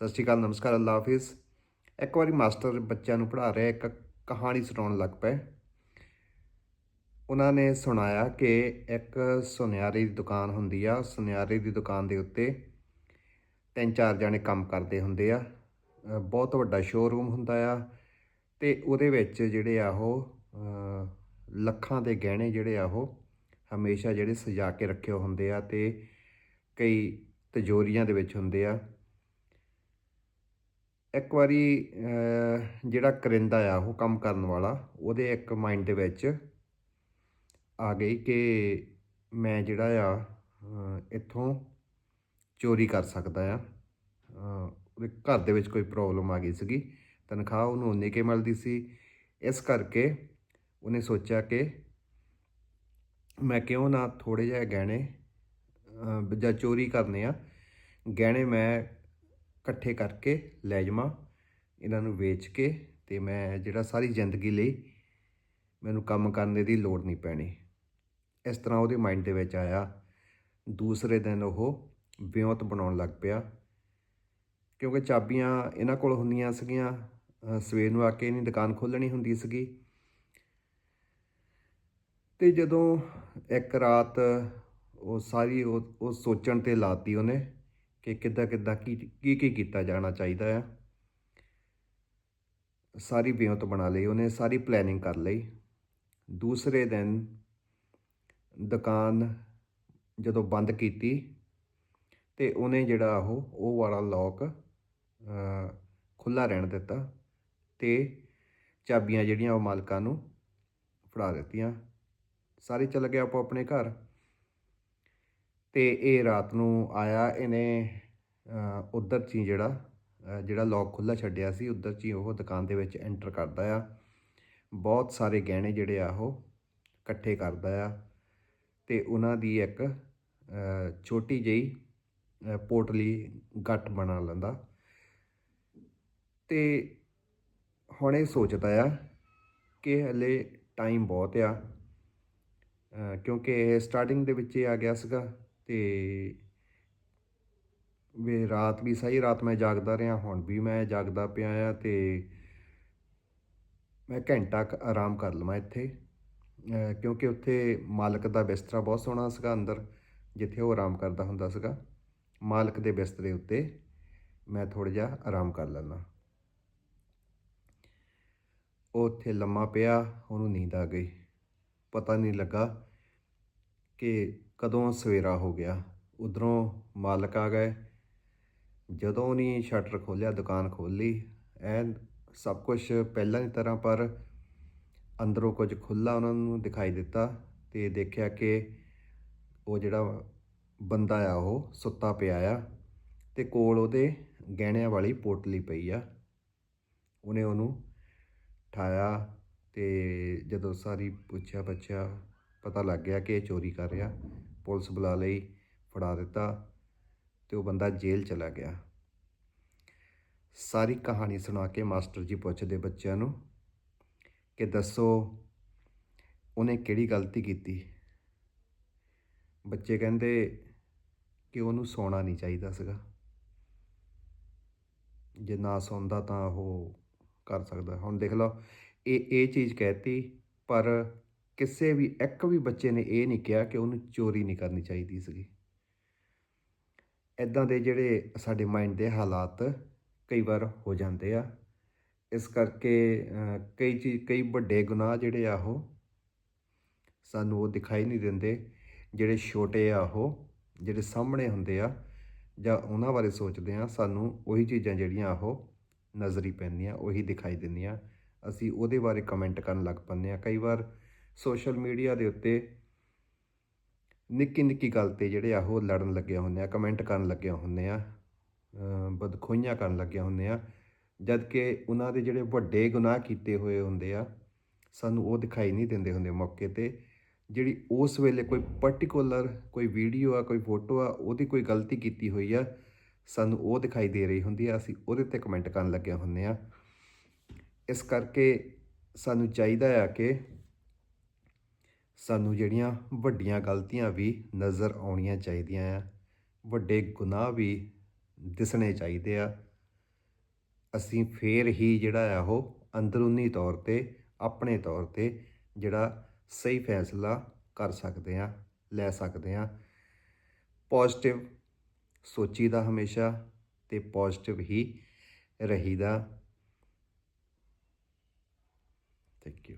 ਸਤਿ ਸ਼੍ਰੀ ਅਕਾਲ, ਨਮਸਕਾਰ, ਅੱਲਾ ਹਾਫਿਜ਼। ਇੱਕ ਵਾਰੀ ਮਾਸਟਰ ਬੱਚਿਆਂ ਨੂੰ ਪੜ੍ਹਾ ਰਿਹਾ, ਇੱਕ ਕਹਾਣੀ ਸੁਣਾਉਣ ਲੱਗ ਪਏ। ਉਹਨਾਂ ਨੇ ਸੁਣਾਇਆ ਕਿ ਇੱਕ ਸੁਨਿਆਰੇ ਦੀ ਦੁਕਾਨ ਹੁੰਦੀ ਆ, ਸੁਨਿਆਰੇ ਦੀ ਦੁਕਾਨ ਦੇ ਉੱਤੇ ਤਿੰਨ ਚਾਰ ਜਣੇ ਕੰਮ ਕਰਦੇ ਹੁੰਦੇ ਆ। ਬਹੁਤ ਵੱਡਾ ਸ਼ੋਰੂਮ ਹੁੰਦਾ ਆ ਤੇ ਉਹਦੇ ਵਿੱਚ ਜਿਹੜੇ ਆ ਉਹ ਲੱਖਾਂ ਦੇ ਗਹਿਣੇ ਜਿਹੜੇ ਆ ਉਹ ਹਮੇਸ਼ਾ ਜਿਹੜੇ ਸਜਾ ਕੇ ਰੱਖੇ ਹੁੰਦੇ ਆ ਤੇ ਕਈ ਤਜੋਰੀਆਂ ਦੇ ਵਿੱਚ ਹੁੰਦੇ ਆ। ਇੱਕ ਵਾਰੀ ਜਿਹੜਾ ਕਰਿੰਦਾ ਆ, ਉਹ ਕੰਮ ਕਰਨ ਵਾਲਾ, ਉਹਦੇ ਇੱਕ ਮਾਈਂਡ ਦੇ ਵਿੱਚ ਆ ਗਈ ਕਿ ਮੈਂ ਜਿਹੜਾ ਆ ਇੱਥੋਂ ਚੋਰੀ ਕਰ ਸਕਦਾ ਆ। ਉਹਦੇ ਘਰ ਦੇ ਵਿੱਚ ਕੋਈ ਪ੍ਰੋਬਲਮ ਆ ਗਈ ਸੀਗੀ। ਤਨਖਾਹ ਉਹਨੂੰ ਉਨੀ ਕੇ ਮਿਲਦੀ ਸੀ। ਇਸ ਕਰਕੇ ਉਹਨੇ ਸੋਚਿਆ ਕਿ ਮੈਂ ਕਿਉਂ ਨਾ ਥੋੜੇ ਜਿਹੇ ਗਹਿਣੇ ਜਾਂ ਚੋਰੀ ਕਰਨੇ ਆ। ਗਹਿਣੇ ਮੈਂ ਇਕੱਠੇ ਕਰਕੇ ਲੈ ਜਾਵਾਂ, ਇਹਨਾਂ ਨੂੰ ਵੇਚ ਕੇ ਤੇ ਮੈਂ ਜਿਹੜਾ ਸਾਰੀ ਜ਼ਿੰਦਗੀ ਲਈ ਮੈਨੂੰ ਕੰਮ ਕਰਨ ਦੀ ਲੋੜ ਨਹੀਂ ਪੈਣੀ। ਇਸ ਤਰ੍ਹਾਂ ਉਹਦੇ ਮਾਈਂਡ ਦੇ ਵਿੱਚ ਆਇਆ। ਦੂਸਰੇ ਦਿਨ ਉਹ ਵਿਉਂਤ ਬਣਾਉਣ ਲੱਗ ਪਿਆ। ਕਿਉਂਕਿ ਚਾਬੀਆਂ ਇਹਨਾਂ ਕੋਲ ਹੁੰਦੀਆਂ ਸੀਗੀਆਂ ਸਵੇਰ ਨੂੰ ਆ ਕੇ ਇਹਨੀ ਦੁਕਾਨ ਖੋਲਣੀ ਹੁੰਦੀ ਸੀਗੀ। ਤੇ ਜਦੋਂ ਇੱਕ ਰਾਤ ਉਹ ਸਾਰੀ ਉਹ ਉਹ ਸੋਚਣ ਤੇ ਲਾਤੀ ਉਹਨੇ ਕਿ ਕਿੱਦਾਂ ਕਿੱਦਾਂ ਕੀ ਕੀ ਕੀ ਕੀਤਾ ਜਾਣਾ ਚਾਹੀਦਾ ਆ। ਸਾਰੀ ਵਿਉਂਤ ਬਣਾ ਲਈ ਉਹਨੇ, ਸਾਰੀ ਪਲੈਨਿੰਗ ਕਰ ਲਈ। ਦੂਸਰੇ ਦਿਨ ਦੁਕਾਨ ਜਦੋਂ ਬੰਦ ਕੀਤੀ ਤੇ ਉਹਨੇ ਜਿਹੜਾ ਉਹ ਉਹ ਵਾਲਾ ਲੋਕ ਖੁੱਲਾ ਰਹਿਣ ਦਿੱਤਾ ਤੇ ਚਾਬੀਆਂ ਜਿਹੜੀਆਂ ਉਹ ਮਾਲਕਾਂ ਨੂੰ ਫੜਾ ਦਿੱਤੀਆਂ। ਸਾਰੇ ਚਲੇ ਗਏ ਆਪੋ ਆਪਣੇ ਘਰ। ਤੇ ਇਹ ਰਾਤ ਨੂੰ ਆਇਆ, ਇਹਨੇ ਉਧਰ ਚੀ ਜਿਹੜਾ ਜਿਹੜਾ ਲੋਕ ਖੁੱਲਾ ਛੱਡਿਆ ਸੀ, ਉਧਰ ਚੀ ਉਹ ਦੁਕਾਨ ਦੇ ਵਿੱਚ ਐਂਟਰ ਕਰਦਾ ਆ। ਬਹੁਤ ਸਾਰੇ ਗਹਿਣੇ ਜਿਹੜੇ ਆ ਉਹ ਇਕੱਠੇ ਕਰਦਾ ਆ ਤੇ ਉਹਨਾਂ ਦੀ ਇੱਕ ਛੋਟੀ ਜਿਹੀ ਪੋਟਲੀ ਗੱਟ ਬਣਾ ਲੈਂਦਾ। ਤੇ ਹੁਣ ਇਹ ਸੋਚਦਾ ਆ ਕਿ ਹਲੇ ਟਾਈਮ ਬਹੁਤ ਆ ਕਿਉਂਕਿ ਇਹ ਸਟਾਰਟਿੰਗ ਦੇ ਵਿੱਚ ਹੀ ਆ ਗਿਆ ਸੀਗਾ। ਤੇ ਵੀ ਰਾਤ ਵੀ ਸਹੀ ਰਾਤ ਮੈਂ ਜਾਗਦਾ ਰਿਹਾ, ਹੁਣ ਵੀ ਮੈਂ ਜਾਗਦਾ ਪਿਆ ਆ ਤੇ ਮੈਂ ਘੰਟਾ ਕੁ ਆਰਾਮ ਕਰ ਲਵਾਂ ਇੱਥੇ। ਕਿਉਂਕਿ ਉੱਥੇ ਮਾਲਕ ਦਾ ਬਿਸਤਰਾ ਬਹੁਤ ਸੋਹਣਾ ਸੀਗਾ ਅੰਦਰ, ਜਿੱਥੇ ਉਹ ਆਰਾਮ ਕਰਦਾ ਹੁੰਦਾ ਸੀਗਾ। ਮਾਲਕ ਦੇ ਬਿਸਤਰੇ ਉੱਤੇ ਮੈਂ ਥੋੜ੍ਹਾ ਜਿਹਾ ਆਰਾਮ ਕਰ ਲੈਂਦਾ। ਉਹ ਉੱਥੇ ਲੰਮਾ ਪਿਆ, ਉਹਨੂੰ ਨੀਂਦ ਆ ਗਈ। ਪਤਾ ਨਹੀਂ ਲੱਗਾ ਕਿ ਕਦੋਂ ਸਵੇਰਾ ਹੋ ਗਿਆ? ਉਧਰੋਂ ਮਾਲਕ ਆ ਗਏ। ਜਦੋਂ ਨਹੀਂ ਸ਼ਟਰ ਖੋਲ੍ਹਿਆ, ਦੁਕਾਨ ਖੋਲ੍ਹੀ, ਐਨ ਸਭ ਕੁਝ ਪਹਿਲਾਂ ਦੀ ਤਰ੍ਹਾਂ ਪਰ ਅੰਦਰੋਂ ਕੁਝ ਖੁੱਲਾ ਉਹਨਾਂ ਨੂੰ ਦਿਖਾਈ ਦਿੱਤਾ ਤੇ ਦੇਖਿਆ ਕਿ ਉਹ ਜਿਹੜਾ ਬੰਦਾ ਆ, ਉਹ ਸੁੱਤਾ ਪਿਆ ਆ ਤੇ ਕੋਲ ਉਹਦੇ ਗਹਿਣਿਆਂ ਵਾਲੀ ਪੋਟਲੀ ਪਈ ਆ। ਉਹਨੇ ਉਹਨੂੰ ਠਾਇਆ ਤੇ ਜਦੋਂ ਸਾਰੀ ਪੁੱਛਿਆ ਬੱਚਿਆ ਪਤਾ ਲੱਗ ਗਿਆ ਕਿ ਇਹ ਚੋਰੀ ਕਰ ਰਿਹਾ। ਪੁਲਿਸ ਬੁਲਾ ਲਈ, ਫੜਾ ਦਿੱਤਾ ਤੇ ਉਹ ਬੰਦਾ ਜੇਲ੍ਹ ਚਲਾ ਗਿਆ। ਸਾਰੀ ਕਹਾਣੀ ਸੁਣਾ ਕੇ ਮਾਸਟਰ ਜੀ ਪੁੱਛਦੇ ਬੱਚਿਆਂ ਨੂੰ ਕਿ ਦੱਸੋ ਉਹਨੇ ਕਿਹੜੀ ਗਲਤੀ ਕੀਤੀ? ਬੱਚੇ ਕਹਿੰਦੇ ਕਿ ਉਹਨੂੰ ਸੌਣਾ ਨਹੀਂ ਚਾਹੀਦਾ ਸੀਗਾ। ਜੇ ਨਾ ਸੌਂਦਾ ਤਾਂ ਉਹ ਕਰ ਸਕਦਾ। ਹੁਣ ਦੇਖ ਲਓ, ਇਹ ਇਹ ਚੀਜ਼ ਕਹਿਤੀ, ਪਰ ਕਿਸੇ ਵੀ, ਇੱਕ ਵੀ ਬੱਚੇ ਨੇ ਇਹ ਨਹੀਂ ਕਿਹਾ ਕਿ ਉਹਨੂੰ ਚੋਰੀ ਨਹੀਂ ਕਰਨੀ ਚਾਹੀਦੀ ਸੀਗੀ। ਇਦਾਂ ਦੇ ਜਿਹੜੇ ਸਾਡੇ ਮਾਈਂਡ ਦੇ ਹਾਲਾਤ ਕਈ ਵਾਰ ਹੋ ਜਾਂਦੇ ਆ। ਇਸ ਕਰਕੇ ਕਈ ਚੀਜ਼ ਕਈ ਵੱਡੇ ਗੁਨਾਹ ਜਿਹੜੇ ਆ ਉਹ ਸਾਨੂੰ ਉਹ ਦਿਖਾਈ ਨਹੀਂ ਦਿੰਦੇ। ਜਿਹੜੇ ਛੋਟੇ ਆ ਉਹ, ਜਿਹੜੇ ਸਾਹਮਣੇ ਹੁੰਦੇ ਆ ਜਾਂ ਉਹਨਾਂ ਬਾਰੇ ਸੋਚਦੇ ਆ, ਸਾਨੂੰ ਉਹੀ ਚੀਜ਼ਾਂ ਜਿਹੜੀਆਂ ਉਹ ਨਜ਼ਰੀ ਪੈਂਦੀਆਂ, ਉਹੀ ਦਿਖਾਈ ਦਿੰਦੀਆਂ। ਅਸੀਂ ਉਹਦੇ ਬਾਰੇ ਕਮੈਂਟ ਕਰਨ ਲੱਗ ਪੈਂਦੇ ਆ। ਕਈ ਵਾਰ ਸੋਸ਼ਲ ਮੀਡੀਆ ਦੇ ਉੱਤੇ ਨਿੱਕੀ ਨਿੱਕੀ ਗੱਲ ਤੇ ਜਿਹੜੇ ਆ ਉਹ ਲੜਨ ਲੱਗੇ ਹੁੰਦੇ ਆ ਕਮੈਂਟ ਕਰਨ ਲੱਗਿਆ ਹੁੰਦੇ ਆ ਬਦਖੋਈਆਂ ਕਰਨ ਲੱਗੇ ਹੁੰਦੇ ਆ ਜਦ ਕਿ ਉਹਨਾਂ ਦੇ ਜਿਹੜੇ ਵੱਡੇ ਗੁਨਾਹ ਕੀਤੇ ਹੋਏ ਹੁੰਦੇ ਆ, ਸਾਨੂੰ ਉਹ ਦਿਖਾਈ ਨਹੀਂ ਦਿੰਦੇ ਹੁੰਦੇ ਮੌਕੇ ਤੇ, ਜਿਹੜੀ ਉਸ ਵੇਲੇ ਕੋਈ ਪਾਰਟਿਕੂਲਰ ਕੋਈ ਵੀਡੀਓ ਆ, ਕੋਈ ਫੋਟੋ ਆ, ਉਹਦੀ ਕੋਈ ਗਲਤੀ ਕੀਤੀ ਹੋਈ ਆ, ਸਾਨੂੰ ਉਹ ਦਿਖਾਈ ਦੇ ਰਹੀ ਹੁੰਦੀ ਆ, ਅਸੀਂ ਉਹਦੇ ਤੇ ਕਮੈਂਟ ਕਰਨ ਲੱਗੇ ਹੁੰਦੇ ਆ। ਇਸ ਕਰਕੇ ਸਾਨੂੰ ਚਾਹੀਦਾ ਆ ਕਿ ਸਾਨੂੰ ਜਿਹੜੀਆਂ ਵੱਡੀਆਂ ਗਲਤੀਆਂ ਵੀ ਨਜ਼ਰ ਆਉਣੀਆਂ ਚਾਹੀਦੀਆਂ ਆ, ਵੱਡੇ ਗੁਨਾਹ ਵੀ ਦਿਸਣੇ ਚਾਹੀਦੇ ਆ। ਅਸੀਂ ਫੇਰ ਹੀ ਜਿਹੜਾ ਆ ਉਹ ਅੰਦਰੂਨੀ ਤੌਰ ਤੇ, ਆਪਣੇ ਤੌਰ ਤੇ ਜਿਹੜਾ ਸਹੀ ਫੈਸਲਾ ਕਰ ਸਕਦੇ ਆ, ਲੈ ਸਕਦੇ ਆ। ਪੋਜ਼ਿਟਿਵ ਸੋਚੀਦਾ ਹਮੇਸ਼ਾ ਤੇ ਪੋਜ਼ਿਟਿਵ ਹੀ ਰਹੀਦਾ। Thank you